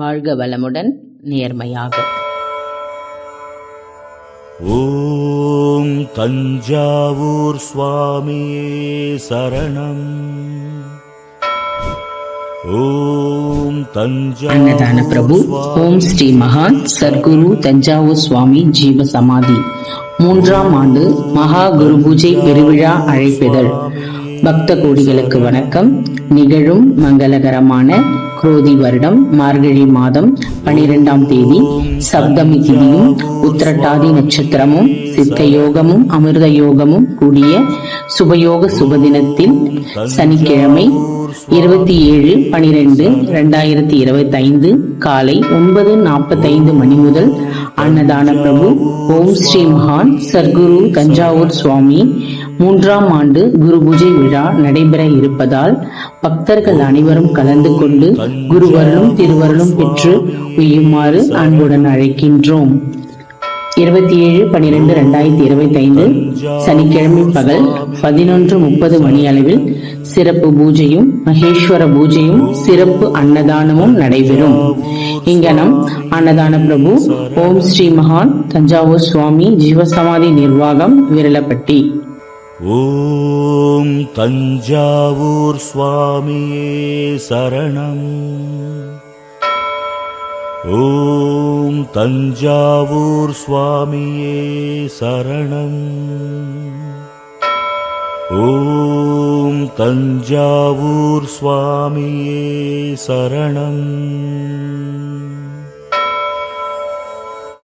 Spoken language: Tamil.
வாழ்க வளமுடன் நேர்மையாக. ஓம் தஞ்சாவூர் சுவாமியே சரணம். ஓம் அன்னதான பிரபு ஓம் ஸ்ரீ மகான் சர்க்குரு தஞ்சாவூர் சுவாமி ஜீவ சமாதி. மூன்றாம் ஆண்டு மகா குரு பூஜை பெருவிழா அழைப்பிதழ். பக்த கோடிகளுக்கு வணக்கம். நிகழும் மங்களகரமான குரோதி வருடம் மார்கழி மாதம் பனிரெண்டாம் தேதி. சப்தமி திதியும் உத்திரட்டாதி நட்சத்திரமும் சித்த யோகமும் அமிர்த யோகமும் கூடிய சுபயோக சுபதினத்தில் சனிக்கிழமை இருபத்தி ஏழு பனிரெண்டு இரண்டாயிரத்தி இருபத்தி ஐந்து காலை ஒன்பது நாற்பத்தைந்து மணி முதல் அன்னதான பிரபு ஓம் ஸ்ரீ மகான் சர்க்குரு தஞ்சாவூர் சுவாமி. மூன்றாம் ஆண்டு குரு பூஜை விழா நடைபெற இருப்பதால் பக்தர்கள் அனைவரும் கலந்து கொண்டு குருவருளும் திருவருளும் பெற்று உய்யுமாறு அன்புடன் அழைக்கின்றோம். இருபத்தி ஏழு பனிரெண்டு ரெண்டாயிரத்தி இருபத்தி ஐந்து சனிக்கிழமை பகல் பதினொன்று முப்பது மணி அளவில் சிறப்பு பூஜையும் மகேஸ்வர பூஜையும் சிறப்பு அன்னதானமும் நடைபெறும். இங்கனம் அன்னதான பிரபு ஓம் ஸ்ரீ மகான் தஞ்சாவூர் சுவாமி ஜீவசமாதி நிர்வாகம் விரலப்பட்டி ஓம் தஞ்சாவூர் சுவாமியே சரணம். ஓம் தஞ்சாவூர் சுவாமியே சரணம். ஓம் तञ्जावूर्स्वामीये शरणम्।